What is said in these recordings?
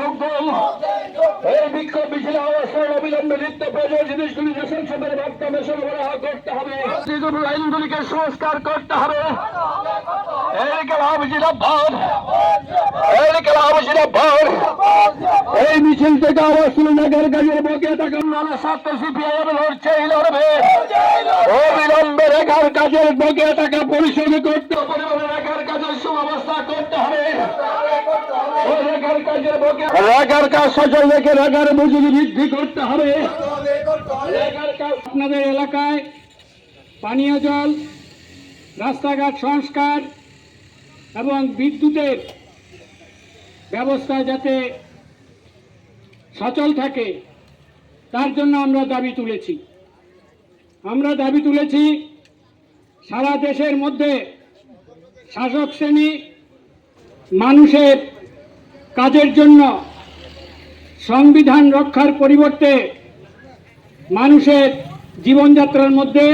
যোগদান। এই বিক্ষোভ মিছিলে অবস্থান অবিলম্বে নিত্য প্রয়োজন জিনিসগুলি দেশের সবের মাধ্যমে সরবরাহ করতে হবে। আইনগুলিকে সংস্কার করতে হবে। এই মিছিল থেকে তুলে নগর গাজের বকে টাকা নানা ছাত্র সিপিআইএম লড়ছে লড়বে। অবিলম্বে রেখার কাজের বকে টাকা পরিশোধ করতে পরিমাণে রেখার কাজের সুব্যবস্থা করতে হবে। রেখার কাজ সচল রেখে রেখার মজুরি বৃদ্ধি করতে হবে। আপনাদের এলাকায় পানীয় জল, রাস্তাঘাট সংস্কার এবং বিদ্যুতের ব্যবস্থা যাতে সচল থাকে, তার জন্য আমরা দাবি তুলেছি। আমরা দাবি তুলেছি, সারা দেশের মধ্যে শাসক শ্রেণি মানুষের কাজের জন্য সংবিধান রক্ষার পরিবর্তে মানুষের জীবনযাত্রার মধ্যে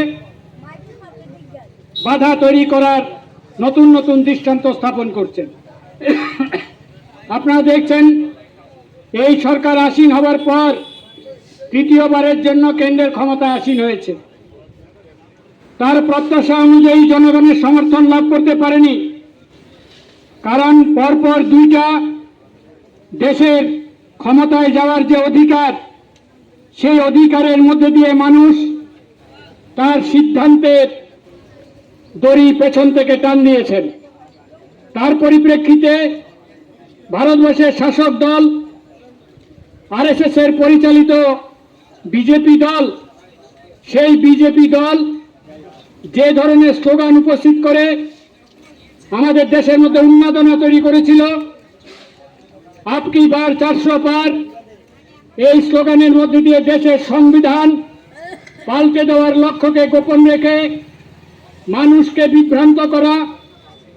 বাধা তৈরি করার নতুন নতুন দৃষ্টান্ত স্থাপন করছেন। আপনারা দেখছেন, এই সরকার আসীন হবার পর তৃতীয়বারের জন্য কেন্দ্রের ক্ষমতা আসীন হয়েছে। তার প্রত্যাশা অনুযায়ী জনগণের সমর্থন লাভ করতে পারেনি। কারণ পরপর দুইটা দেশের ক্ষমতায় যাওয়ার যে অধিকার, সেই অধিকারের মধ্যে দিয়ে মানুষ তার সিদ্ধান্তের দড়ি পেছন থেকে টান দিয়েছেন তার পরিপ্রেক্ষিতে ভারতবর্ষের শাসক দল আরএসএস এর পরিচালিত বিজেপি দল, সেই বিজেপি দল যে ধরনের স্লোগান উপস্থিত করে আমাদের দেশের মধ্যে উন্মাদনা তৈরি করেছিল আপকি বার চারশো পার। এই স্লোগানের মধ্যে দিয়ে দেশের সংবিধান পাল্টে দেওয়ার লক্ষ্যকে গোপন রেখে মানুষকে বিভ্রান্ত করা,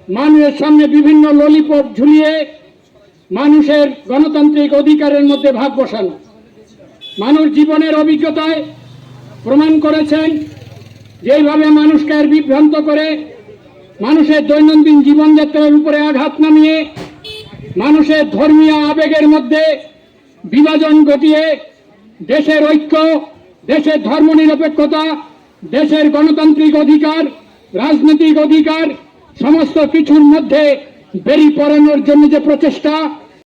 মানুষের সামনে বিভিন্ন ললিপপ ঝুলিয়ে মানুষের গণতান্ত্রিক অধিকারের মধ্যে ভাগ বসানো। মানুষ জীবনের অভিজ্ঞতায় প্রমাণ করেছেন যেইভাবে মানুষকে বিভ্রান্ত করে মানুষের দৈনন্দিন জীবনযাত্রার উপরে আঘাত নামিয়ে মানুষের ধর্মীয় আবেগের মধ্যে বিভাজন ঘটিয়ে দেশের ঐক্য, দেশের ধর্মনিরপেক্ষতা, দেশের গণতান্ত্রিক অধিকার, রাজনৈতিক অধিকার, সমস্ত কিছুর মধ্যে বেরি পড়ানোর জন্য যে প্রচেষ্টা